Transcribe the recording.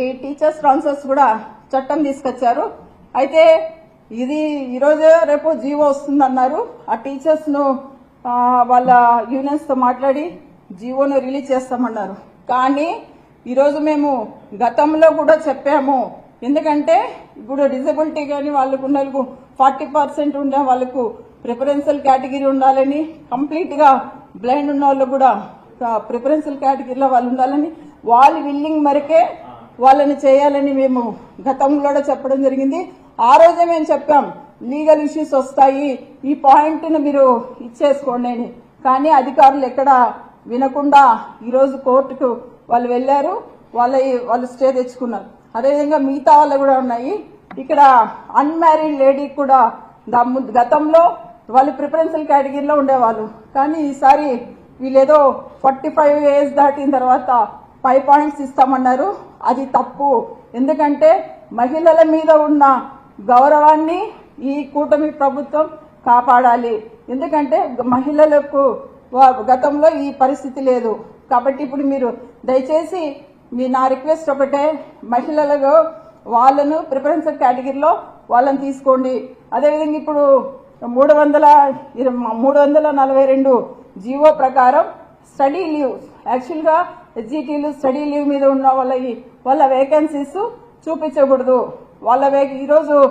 ఈ teachers transfers కూడా చట్టం తీసుకొచ్చారు. అయితే ఇది ఈరోజు రేపు జీవో వస్తుందన్నారు. ఆ టీచర్స్ను వాళ్ళ యూనియన్స్తో మాట్లాడి జీవోను రిలీజ్ చేస్తామన్నారు. కానీ ఈరోజు మేము గతంలో కూడా చెప్పాము. ఎందుకంటే ఇప్పుడు డిజబిలిటీ కానీ వాళ్ళకు ఉన్న ఫార్టీ పర్సెంట్ ఉండే వాళ్ళకు ప్రిఫరెన్షియల్ కేటగిరీ ఉండాలని కంప్లీట్గా బ్లైండ్ ఉన్న వాళ్ళు కూడా ప్రిఫరెన్షియల్ కేటగిరీలో వాళ్ళు ఉండాలని వాళ్ళు విల్లింగ్ మరకే వాళ్ళని చేయాలని మేము గతంలో కూడా చెప్పడం జరిగింది. ఆ రోజే మేము చెప్పాం లీగల్ ఇష్యూస్ వస్తాయి ఈ పాయింట్ను మీరు ఇచ్చేసుకోండి అని. కానీ అధికారులు ఎక్కడ వినకుండా ఈరోజు కోర్టుకు వాళ్ళు వెళ్ళారు వాళ్ళ వాళ్ళు స్టే తెచ్చుకున్నారు. అదేవిధంగా మిగతా వాళ్ళు కూడా ఉన్నాయి. ఇక్కడ అన్మ్యారీడ్ లేడీ కూడా దమ్ము గతంలో వాళ్ళు ప్రిఫరెన్షియల్ కేటగిరీలో ఉండేవాళ్ళు. కానీ ఈసారి వీళ్ళేదో ఫార్టీ ఫైవ్ ఏజ్ దాటిన తర్వాత ఫైవ్ పాయింట్స్ ఇస్తామన్నారు. అది తప్పు. ఎందుకంటే మహిళల మీద ఉన్న గౌరవాన్ని ఈ కూటమి ప్రభుత్వం కాపాడాలి. ఎందుకంటే మహిళలకు గతంలో ఈ పరిస్థితి లేదు. కాబట్టి ఇప్పుడు మీరు దయచేసి మీ నా రిక్వెస్ట్ ఒకటే. మహిళలకు వాళ్ళను ప్రిఫరెన్స్ కేటగిరీలో వాళ్ళని తీసుకోండి. అదేవిధంగా ఇప్పుడు మూడు వందల మూడు వందల నలభై రెండు జీవో ప్రకారం స్టడీ లీవ్ యాక్చువల్గా ఎస్జిటీలు స్టడీ లీవ్ మీద ఉన్న వాళ్ళ వాళ్ళ వేకెన్సీస్ చూపించకూడదు. వాళ్ళ వే- ఈరోజు